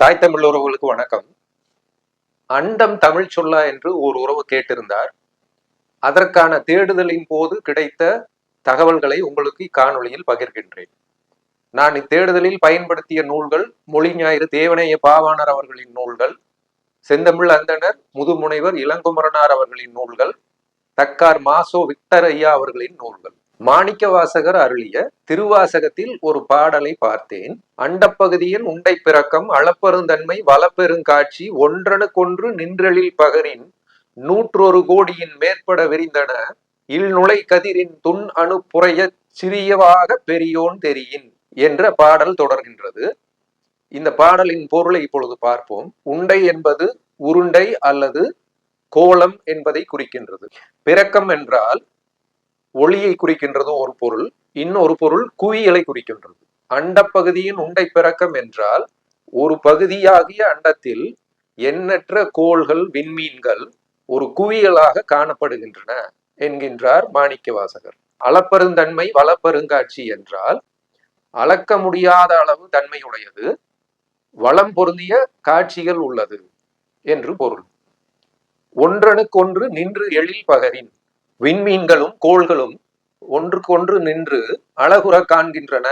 தாய் தமிழ் உறவுகளுக்கு வணக்கம். அண்டம் தமிழ் சொல்லா என்று ஒரு உறவு கேட்டிருந்தார். அதற்கான தேடுதலின் போது கிடைத்த தகவல்களை உங்களுக்கு இக்காணொலியில் பகிர்கின்றேன். நான் இத்தேடுதலில் பயன்படுத்திய நூல்கள் மொழி ஞாயிறு தேவனைய பாவாணர் அவர்களின் நூல்கள் செந்தமிழ் அந்தனர் முதுமுனைவர் இளங்குமரனார் அவர்களின் நூல்கள் தக்கார் மாசோ விக்டர் ஐயா அவர்களின் நூல்கள். மாணிக்க வாசகர் அருளிய திருவாசகத்தில் ஒரு பாடலை பார்த்தேன். அண்டப்பகுதியில் உண்டை பிறக்கம் அளப்பெருந்தன்மை வளப்பெருங்காட்சி ஒன்றனுக்கொன்று நின்றலில் பகரின் நூற்றொரு கோடியின் மேற்பட விரிந்தன இல்நுழை கதிரின் துன் அணு புறைய சிறியவாக பெரியோன் தெரியின் என்ற பாடல் தொடர்கின்றது. இந்த பாடலின் பொருளை இப்பொழுது பார்ப்போம். உண்டை என்பது உருண்டை அல்லது கோலம் என்பதை குறிக்கின்றது. பிறக்கம் என்றால் ஒளியை குறிக்கின்றது ஒரு பொருள் இன்னொரு பொருள் குவியலை குறிக்கின்றது. அண்டப்பகுதியின் உண்டை பிறக்கம் என்றால் ஒரு பகுதியாகிய அண்டத்தில் எண்ணற்ற கோள்கள் விண்மீன்கள் ஒரு குவியலாக காணப்படுகின்றன என்கின்றார் மாணிக்க வாசகர் அளப்பெருந்தன்மை வளப்பெருங்காட்சி என்றால் அளக்க முடியாத அளவு தன்மையுடையது வளம் பொருந்திய காட்சிகள் உள்ளது என்று பொருள். ஒன்றனுக்கொன்று நின்று எழில் பகரின் விண்மீன்களும் கோள்களும் ஒன்றுக்கொன்று நின்று அழகுற காண்கின்றன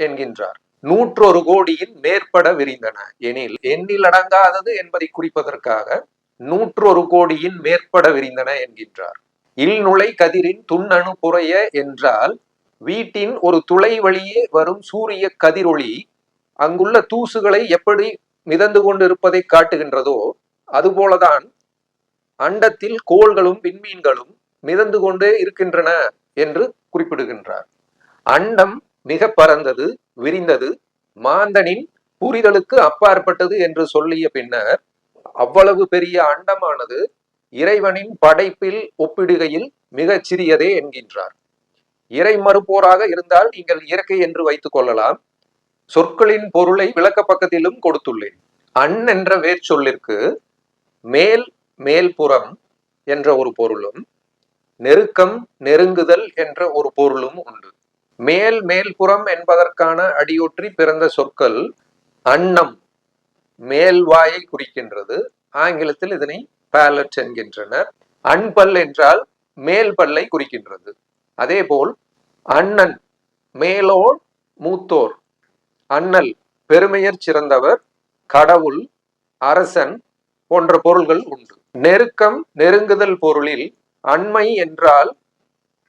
என்கின்றார். நூற்றொரு கோடியின் மேற்பட விரிந்தன. எனில் எண்ணில் அடங்காதது என்பதை குறிப்பதற்காக நூற்றொரு கோடியின் மேற்பட விரிந்தன என்கின்றார். இல்நுழை கதிரின் துண்ணணு புறைய என்றால் வீட்டின் ஒரு துளை வழியே வரும் சூரிய கதிரொளி அங்குள்ள தூசுகளை எப்படி மிதந்து கொண்டிருப்பதை காட்டுகின்றதோ அதுபோலதான் அண்டத்தில் கோள்களும் விண்மீன்களும் மிதந்து கொண்டே இருக்கின்றன என்று குறிப்பிடுகின்றார். அண்டம் மிக பரந்தது விரிந்தது மாந்தனின் புரிதலுக்கு அப்பாற்பட்டது என்று சொல்லிய பின்னர் அவ்வளவு பெரிய அண்டமானது இறைவனின் படைப்பில் ஒப்பிடுகையில் மிகச் சிறியதே என்கின்றார். இறை மறுப்போராக இருந்தால் நீங்கள் இயற்கை என்று வைத்துக் கொள்ளலாம். சொற்களின் பொருளை விளக்க பக்கத்திலும் கொடுத்துள்ளேன். அன் என்ற வேர் சொல்லிற்கு மேல் மேல்புறம் என்ற ஒரு பொருளும் நெருக்கம் நெருங்குதல் என்ற ஒரு பொருளும் உண்டு. மேல் மேல்புறம் என்பதற்கான அடியொற்றி பிறந்த சொற்கள் அன்னம் மேல்வாயை குறிக்கின்றது. ஆங்கிலத்தில் இதனை பேலட் என்கின்றனர். அன்பல் என்றால் மேல் பல்லை குறிக்கின்றது. அதேபோல் அண்ணன் மேலோர் மூத்தோர். அண்ணல் பெருமையர் சிறந்தவர் கடவுள் அரசன் போன்ற பொருள்கள் உண்டு. நெருக்கம் நெருங்குதல் பொருளில் அண்மை என்றால்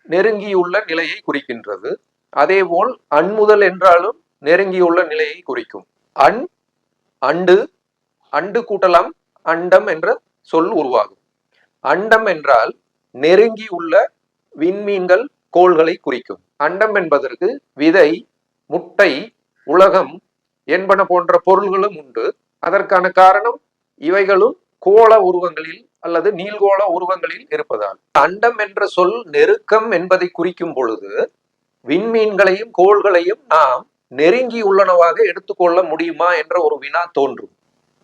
நெருங்கியுள்ள நிலையை குறிக்கின்றது. அதேபோல் அண்முதல் என்றாலும் நெருங்கியுள்ள நிலையை குறிக்கும். அண் அண்டு அண்டு கூட்டலாம் அண்டம் என்ற சொல் உருவாகும். அண்டம் என்றால் நெருங்கி உள்ள விண்மீன்கள் கோள்களை குறிக்கும். அண்டம் என்பதற்கு விதை முட்டை உலகம் என்பன போன்ற பொருள்களும் உண்டு. அதற்கான காரணம் இவைகளும் கோள உருவங்களில் அல்லது நீள்கோள உருவங்களில் இருப்பதால். அண்டம் என்ற சொல் நெருக்கம் என்பதை குறிக்கும் பொழுது விண்மீன்களையும் கோள்களையும் நாம் நெருங்கி உள்ளனவாக எடுத்துக்கொள்ள முடியுமா என்ற ஒரு வினா தோன்றும்.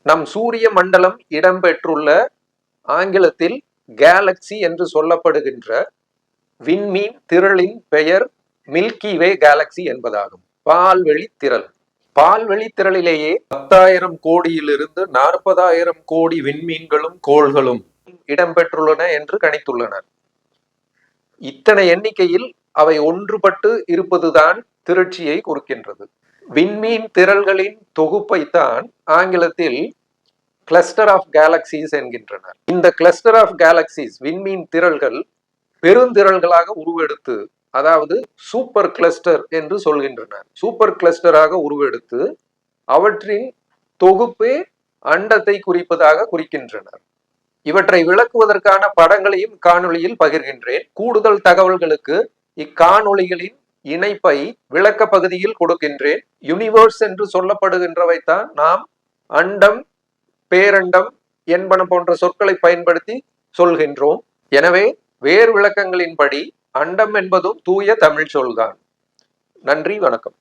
நம் சூரிய மண்டலம் இடம்பெற்றுள்ள ஆங்கிலத்தில் கேலக்சி என்று சொல்லப்படுகின்ற விண்மீன் திரளின் பெயர் மில்கி வே கேலக்சி என்பதாகும். பால்வெளி திரள். பால்வெளி திரளிலேயே பத்தாயிரம் கோடியிலிருந்து நாற்பதாயிரம் கோடி விண்மீன்களும் கோள்களும் இடம்பெற்றுள்ளன என்று கணித்துள்ளனர். இத்தனை எண்ணிக்கையில் அவை ஒன்றுபட்டு இருப்பதுதான் திருச்சியை குறிக்கின்றது. விண்மீன் திரள்களின் தொகுப்பைத்தான் ஆங்கிலத்தில் கிளஸ்டர் ஆஃப் கேலக்சிஸ் என்கின்றனர். இந்த கிளஸ்டர் ஆஃப் கேலக்சிஸ் விண்மீன் திரள்கள் பெருந்திரள்களாக உருவெடுத்து அதாவது சூப்பர் கிளஸ்டர் என்று சொல்கின்றனர். சூப்பர் கிளஸ்டராக உருவெடுத்து அவற்றின் தொகுப்பே அண்டத்தை குறிப்பதாக குறிக்கின்றனர். இவற்றை விளக்குவதற்கான படங்களையும் காணொளியில் பகிர்கின்றேன். கூடுதல் தகவல்களுக்கு இக்காணொளிகளின் இணைப்பை விளக்க பகுதியில் கொடுக்கின்றேன். யுனிவர்ஸ் என்று சொல்லப்படுகின்றவைத்தான் நாம் அண்டம் பேரண்டம் என்பன போன்ற சொற்களை பயன்படுத்தி சொல்கின்றோம். எனவே வேறு விளக்கங்களின்படி அண்டம் என்பதும் தூய தமிழ் சொல்தான். நன்றி வணக்கம்.